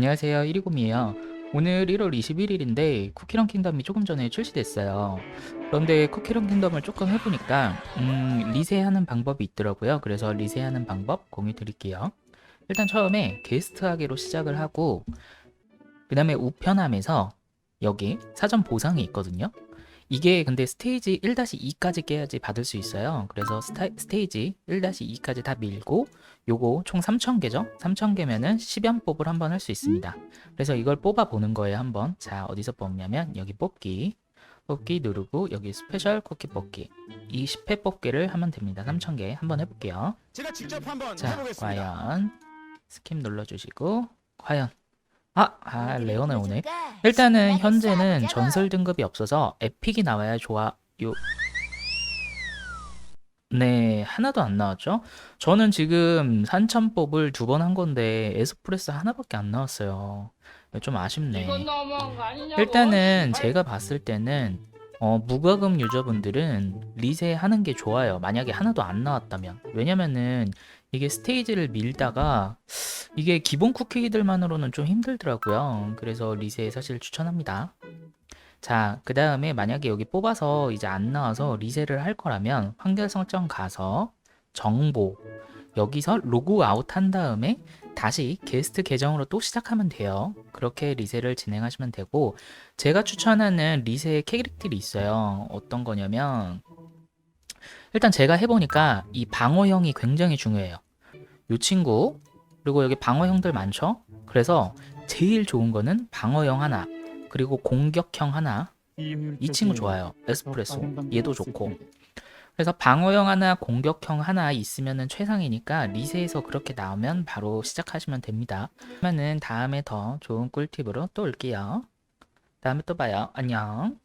안녕하세요. 120이에요. 오늘 1월 21일인데 쿠키런 킹덤이 조금 전에 출시됐어요. 그런데 쿠키런 킹덤을 조금 해보니까 음, 리세하는 방법이 있더라고요. 그래서 리세하는 방법 공유 드릴게요. 일단 처음에 게스트 하기로 시작을 하고 그 다음에 우편함에서 여기 사전 보상이 있거든요. 이게 근데 스테이지 1-2까지 깨야지 받을 수 있어요. 그래서 스타, 스테이지 1-2까지 다 밀고 요거 총 3,000개죠? 3,000개면은 10연뽑을 한번 할 수 있습니다. 그래서 이걸 뽑아 보는 거예요, 한번. 자, 어디서 뽑냐면 여기 뽑기. 뽑기 누르고 여기 스페셜 쿠키 뽑기. 이 10회 뽑기를 하면 됩니다. 3,000개 한번 해볼게요. 제가 직접 한번 자, 해보겠습니다. 과연 스킵 눌러주시고 과연 아, 아 레오네 오네. 일단은 현재는 전설 등급이 없어서 에픽이 나와야 좋아요. 네, 하나도 안 나왔죠? 저는 지금 산천법을 두 번 한 건데 에스프레소 하나밖에 안 나왔어요. 좀 아쉽네. 일단은 제가 봤을 때는 어, 무과금 유저분들은 리세 하는 게 좋아요. 만약에 하나도 안 나왔다면. 왜냐면은 이게 스테이지를 밀다가 이게 기본 쿠키들만으로는 좀 힘들더라고요. 그래서 리세 사실 추천합니다. 자, 그 다음에 만약에 여기 뽑아서 이제 안 나와서 리세를 할 거라면 환결 설정 가서 정보 여기서 로그 아웃 한 다음에 다시 게스트 계정으로 또 시작하면 돼요. 그렇게 리세를 진행하시면 되고 제가 추천하는 리세 캐릭들이 있어요. 어떤 거냐면 일단 제가 해보니까 이 방어형이 굉장히 중요해요. 이 친구 그리고 여기 방어형들 많죠? 그래서 제일 좋은 거는 방어형 하나 그리고 공격형 하나 이 친구 좋아요. 에스프레소 얘도 좋고 그래서 방어형 하나, 공격형 하나 있으면 최상이니까 리세에서 그렇게 나오면 바로 시작하시면 됩니다. 그러면은 다음에 더 좋은 꿀팁으로 또 올게요. 다음에 또 봐요. 안녕.